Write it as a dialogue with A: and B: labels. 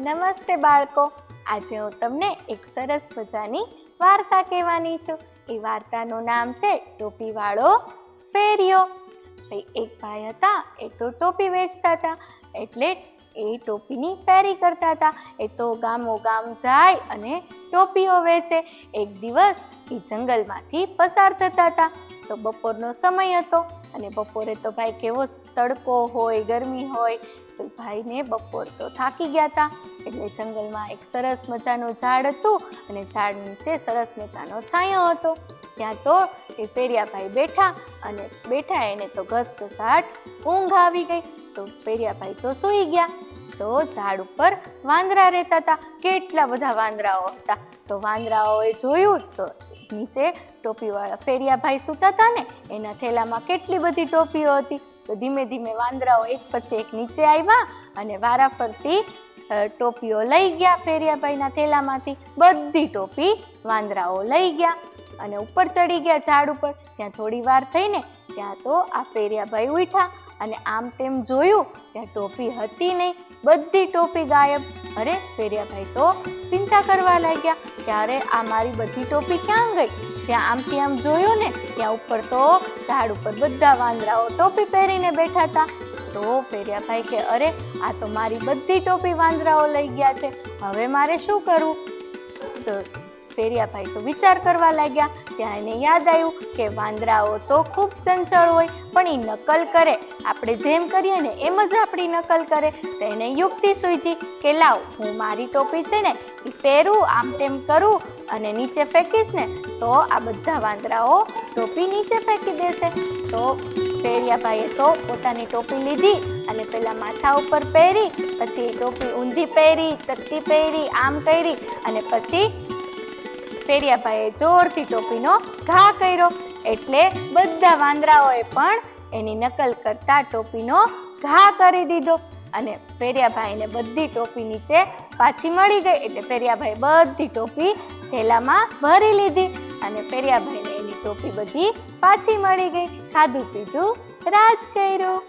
A: નમસ્તે બાળકો. આજે હું તમને એક સરસ મજાની વાર્તા કહેવાની છું. એ વાર્તાનું નામ છે ટોપીવાળો ફેરિયો. એક ભાઈ હતા, એ તો ટોપી વેચતા હતા. એટલે એ ટોપીની ફેરી કરતા હતા. એ તો ગામો ગામ જાય અને ટોપીઓ વેચે. એક દિવસ એ જંગલમાંથી પસાર થતા હતા. તો બપોરનો સમય હતો અને બપોરે તો ભાઈ કેવો તડકો હોય, ગરમી હોય, તો ભાઈને બપોર તો થાકી ગયા હતા એટલે જંગલમાં એક સરસ મજાનું ઝાડ હતું અને ઝાડ નીચે સરસ મજાનો છાંયો હતો. ત્યાં તો એ પેરિયાભાઈ બેઠા અને બેઠા એને તો ઘસઘસાટ ઊંઘ આવી ગઈ. તો પેરિયાભાઈ તો સૂઈ ગયા. તો ઝાડ ઉપર વાંદરા રહેતા હતા કેટલા બધા વાંદરાઓ હતા. તો વાંદરાઓએ જોયું તો નીચે ટોપીવાળા ફેરિયાભાઈ સૂતા હતા ને એના થેલામાં કેટલી બધી ટોપીઓ હતી? તો ધીમે ધીમે વાંદરાઓ એક પછી એક નીચે આવ્યા અને વારાફરતી ટોપીઓ લઈ ગયા ફેરિયાભાઈના થેલામાંથી. બધી ટોપી વાંદરાઓ લઈ ગયા અને ઉપર ચડી ગયા ઝાડ ઉપર. ત્યાં થોડી વાર થઈને ત્યાં તો આ ફેરિયાભાઈ ઉઠ્યા અને આમ તેમ જોયું, ત્યાં ટોપી હતી નહીં. બધી ટોપી ગાયબ. અરે, ફેરિયાભાઈ તો ચિંતા કરવા લાગ્યા. ત્યારે આ મારી બધી ટોપી ક્યાં ગઈ? ત્યાં આમથી આમ જોયું ને, ત્યાં ઉપર તો ઝાડ ઉપર બધા વાંદરાઓ ટોપી પહેરીને બેઠા હતા. તો ફેરિયાભાઈ કે, અરે, આ તો મારી બધી ટોપી વાંદરાઓ લઈ ગયા છે. હવે મારે શું કરવું? તો ફેરિયાભાઈ તો વિચાર કરવા લાગ્યા ત્યાં એને યાદ આવ્યું કે વાંદરાઓ તો ખૂબ ચંચળ હોય, પણ એ નકલ કરે. આપણે જેમ કરીએ ને એમ જ આપણી નકલ કરે. તો એને યુક્તિ સૂઝી કે લાવ, હું મારી ટોપી છે ને એ પહેરું, આમ તેમ કરું અને નીચે ફેંકીશ ને, તો આ બધા વાંદરાઓ ટોપી નીચે ફેંકી દેશે. તો ફેરિયાભાઈએ તો પોતાની ટોપી લીધી અને પેલા માથા ઉપર પહેરી, પછી ટોપી ઊંધી પહેરી ચકતી પહેરી, આમ કરી અને પછી ફેરિયાભાઈએ જોરથી ટોપીનો ઘા કર્યો. એટલે બધા વાંદરાઓએ પણ એની નકલ કરતા ટોપીનો ઘા કરી દીધો. અને ફેરિયાભાઈને બધી ટોપી નીચે પાછી મળી ગઈ. એટલે ફેરિયાભાઈ બધી ટોપી થેલામાં ભરી લીધી. અને ફેરિયાભાઈને એની ટોપી બધી પાછી મળી ગઈ. ખાધું પીધું રાજ કર્યું.